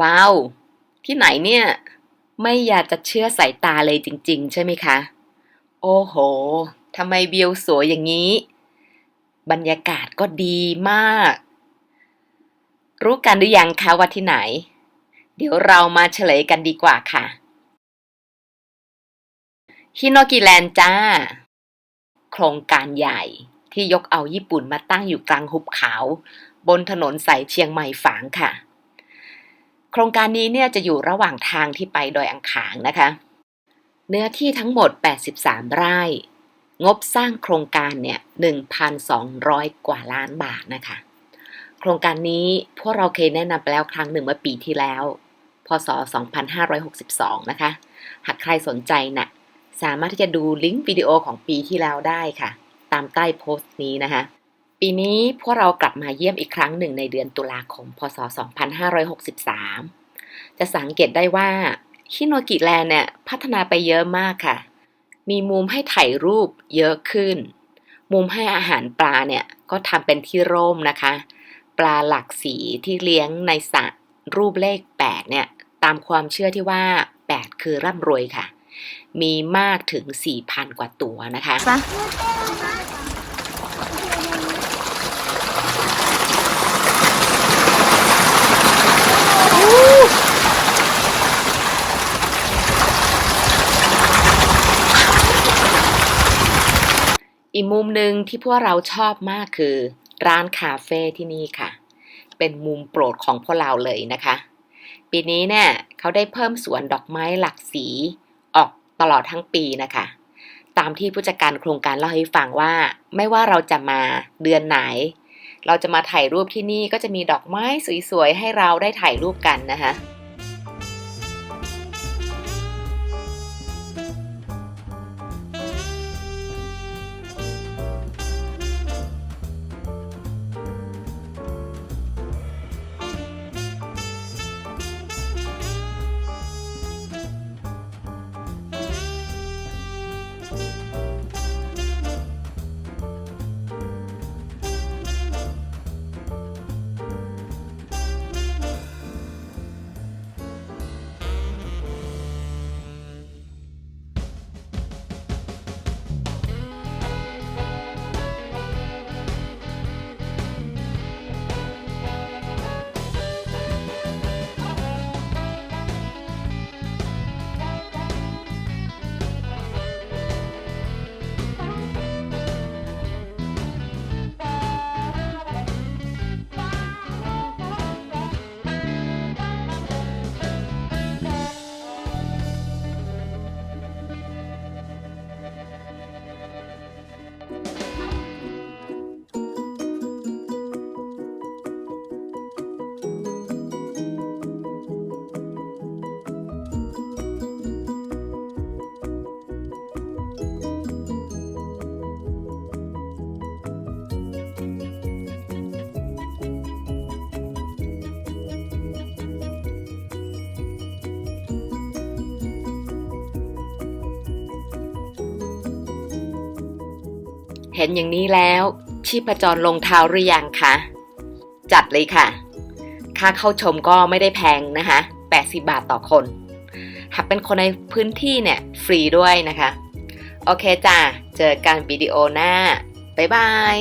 ว้าว ที่ไหนเนี่ย ไม่อยากจะเชื่อสายตาเลยจริง ๆ ใช่ไหมคะ โอ้โหทำไมวิวสวยอย่างนี้ บรรยากาศก็ดีมาก รู้กันหรือยังคะว่าที่ไหน เดี๋ยวเรามาเฉลยกันดีกว่าค่ะฮิโนกิแลนด์จ้า โครงการใหญ่ที่ยกเอาญี่ปุ่นมาตั้งอยู่กลางหุบเขา บนถนนสายเชียงใหม่ฝางค่ะ โครงการนี้เนี่ยจะอยู่ระหว่างทางที่ไปดอยอังขางนะคะ เนื้อที่ทั้งหมด 83 ไร่ งบสร้างโครงการเนี่ย 1,200 กว่าล้านบาทนะคะ โครงการนี้พวกเราเคยแนะนำไปแล้วครั้งหนึ่งเมื่อปีที่แล้ว พศ 2562 นะคะ หากใครสนใจนะ่ะสามารถที่จะดูลิงก์วิดีโอของปีที่แล้วได้ค่ะ ตามใต้โพสต์นี้นะคะ ปีนี้พวกเรากลับมาเยี่ยมอีกครั้งหนึ่งในเดือนตุลาคม พศ 2563 จะสังเกตได้ว่าฮิโนกิแลนเนี่ยพัฒนาไปเยอะมากค่ะ มีมุมให้ถ่ายรูปเยอะขึ้น มุมให้อาหารปลาเนี่ยก็ทำเป็นที่ร่มนะคะ ปลาหลักสีที่เลี้ยงในสระรูปเลข 8 เนี่ยตามความเชื่อที่ว่า 8 คือร่ำรวยค่ะ มีมากถึง 4,000 กว่าตัวนะคะ อีกมุมหนึ่งที่พวกเราชอบมากคือ ร้านคาเฟ่ที่นี่ค่ะ เป็นมุมโปรดของพวกเราเลยนะคะ ปีนี้เนี่ยเขาได้เพิ่มสวนดอกไม้หลักสีออกตลอดทั้งปีนะคะ ตามที่ผู้จัดการโครงการเล่าให้ฟังว่า ไม่ว่าเราจะมาเดือนไหน เราจะมาถ่ายรูปที่นี่ก็จะมีดอกไม้สวยๆให้เราได้ถ่ายรูปกันนะคะ Bye. เห็นอย่างนี้แล้ว ชีพจรลงเท้าหรือยังคะจัดเลยค่ะ ค่าเข้าชมก็ไม่ได้แพงนะคะ 80 บาทต่อคน หากเป็นคนในพื้นที่เนี่ย ฟรีด้วยนะคะ โอเคจ้า เจอกันวิดีโอหน้า บ๊ายบาย